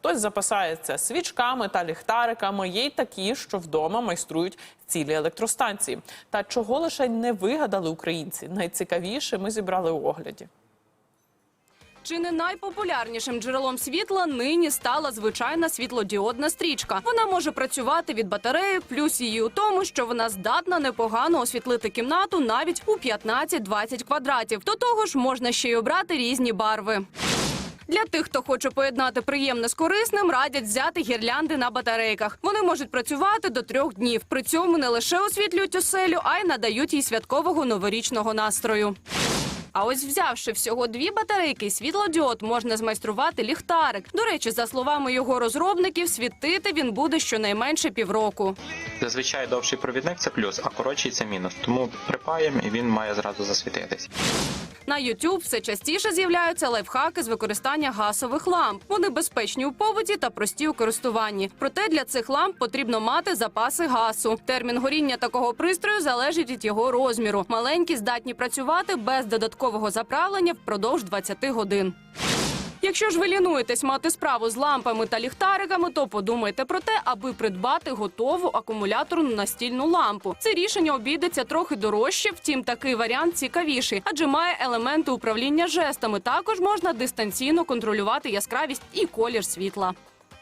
Хтось запасається свічками та ліхтариками. Є й такі, що вдома майструють цілі електростанції. Та чого лише не вигадали українці? Найцікавіше ми зібрали у огляді. Чи не найпопулярнішим джерелом світла нині стала звичайна світлодіодна стрічка. Вона може працювати від батареї, плюс її у тому, що вона здатна непогано освітлити кімнату навіть у 15-20 квадратів. До того ж, можна ще й обрати різні барви. Для тих, хто хоче поєднати приємне з корисним, радять взяти гірлянди на батарейках. Вони можуть працювати до трьох днів. При цьому не лише освітлюють оселю, а й надають їй святкового новорічного настрою. А ось взявши всього дві батарейки, світлодіод можна змайструвати ліхтарик. До речі, за словами його розробників, світити він буде щонайменше півроку. Зазвичай довший провідник це плюс, а коротший це мінус. Тому припаємо і він має зразу засвітитись. На YouTube все частіше з'являються лайфхаки з використання газових ламп. Вони безпечні у побуті та прості у користуванні. Проте для цих ламп потрібно мати запаси газу. Термін горіння такого пристрою залежить від його розміру. Маленькі здатні працювати без додаткового заправлення впродовж 20 годин. Якщо ж ви лінуєтесь мати справу з лампами та ліхтариками, то подумайте про те, аби придбати готову акумуляторну настільну лампу. Це рішення обійдеться трохи дорожче, втім такий варіант цікавіший, адже має елементи управління жестами. Також можна дистанційно контролювати яскравість і колір світла.